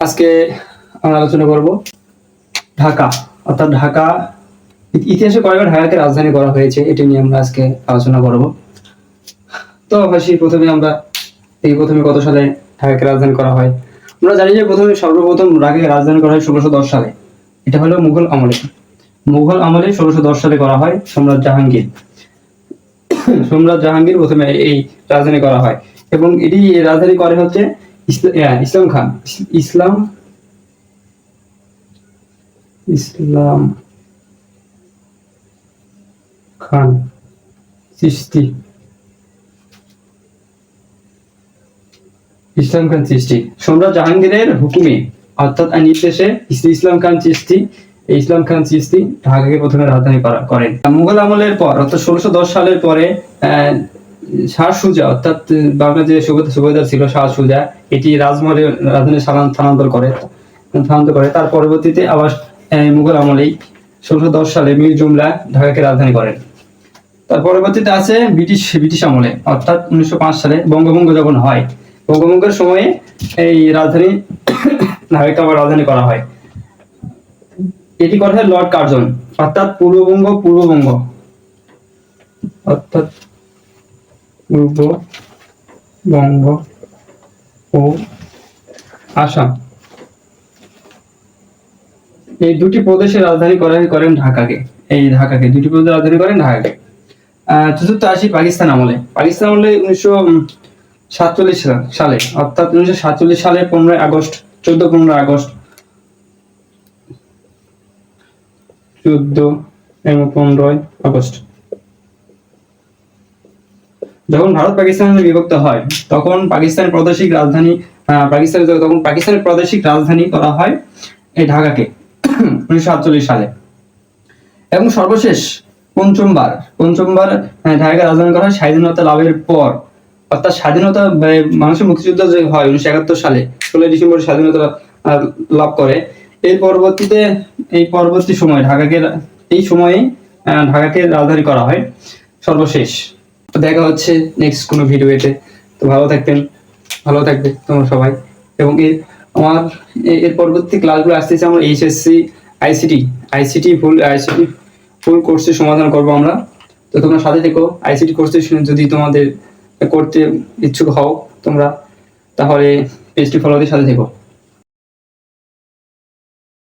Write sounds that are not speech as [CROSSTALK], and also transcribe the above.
আজকে আমরা আলোচনা করব ঢাকা, অর্থাৎ ঢাকা ইতিহাসে কয়েকবার ঢাকাকে রাজধানী করা হয়েছে, এটি নিয়ে আমরা আজকে আলোচনা করব। তো হাসি প্রথমে আমরা এই প্রথমে কত সালে ঢাকাকে রাজধানী করা হয়? আমরা জানি যে প্রথমে সর্বপ্রথম ঢাকাকে রাজধানী করা হয় ষোলোশো দশ সালে। এটা হলো মুঘল আমলে। মুঘল আমলে ষোলোশো দশ সালে করা হয় সম্রাট জাহাঙ্গীর। [COUGHS] সম্রাট জাহাঙ্গীর প্রথমে এই রাজধানী করা হয়। এবং এটি রাজধানী করে হচ্ছে ইসলাম খান। ইস- ইসলাম ইসলাম খান চিস্তি ইসলাম খান চিস্তি সম্রাট জাহাঙ্গীরের হুকুমে, অর্থাৎ নির্দেশে ইসলাম খান সৃষ্টি। ইসলাম খান চিস্তি ঢাকাকে প্রথমে রাজধানী করেন। মুঘল আমলের পর, অর্থাৎ ষোলোশো সালের পরে শাহ অর্থাৎ বাংলার যে সুবেদার ছিল শাহ এটি রাজমহলে রাজধানী স্থানান্তর করে স্থানান্তর করে। তার পরবর্তীতে আবার মুঘল আমলেই ষোলোশো দশ সালে মীর জুমলা ঢাকাকে রাজধানী করেন। তার পরবর্তীতে আছে ব্রিটিশ ব্রিটিশ আমলে, অর্থাৎ উনিশশো পাঁচ সালে বঙ্গভঙ্গ যখন হয়। বঙ্গভঙ্গের সময়ে এই রাজধানী [COUGHS] ঢাকাকে আবার রাজধানী করা হয়। এটি করা হয় লর্ড কার্জন, অর্থাৎ পূর্ববঙ্গ পূর্ববঙ্গ। অর্থাৎ পূর্ববঙ্গ ও আসাম। এই দুটি প্রদেশের রাজধানী করেন করেন ঢাকাকে। এই ঢাকাকে দুটি প্রদেশের রাজধানী করেন ঢাকাকে। চতুর্থ আসি পাকিস্তান আমলে। পাকিস্তান আমলে উনিশশো সাতচল্লিশ সালে অর্থাৎ উনিশশো সাতচল্লিশ সালে পনেরোই আগস্ট, চোদ্দ পনেরোই আগস্ট, চোদ্দ এবং পনেরোই আগস্ট। যখন ভারত পাকিস্তানের বিভক্ত হয়, তখন পাকিস্তান প্রাদেশিক রাজধানী পাকিস্তান, তখন পাকিস্তানের প্রাদেশিক রাজধানী করা হয় এই ঢাকাকে, উনিশশো সাতচল্লিশ সালে। এবং সর্বশেষ পঞ্চমবার পঞ্চমবার ঢাকাকে রাজধানী করা হয় স্বাধীনতা লাভের পর। অর্থাৎ স্বাধীনতা মানুষের মুক্তিযুদ্ধ যে হয় উনিশশো একাত্তর সালে, ষোলোই ডিসেম্বর স্বাধীনতা লাভ করে। এর পরবর্তীতে, এই পরবর্তী সময় ঢাকাকে, এই সময়ে ঢাকাকে রাজধানী করা হয় সর্বশেষ। তো দেখা হচ্ছে নেক্সট কোনো ভিডিওতে তো। ভালো থাকবেন, ভালো থাকবে তোমরা সবাই। এবং এর, আমার এর পরবর্তী ক্লাসগুলো আসতেছে আমরা HSC ICT ICT full ICT full কোর্সের সমাধান করব আমরা। তো তোমরা সাথে থেকো আইসিটি কোর্সে যদি তোমাদের করতে ইচ্ছুক হও তোমরা, তাহলে পেজটি ফলো দিয়ে সাথে থেকো।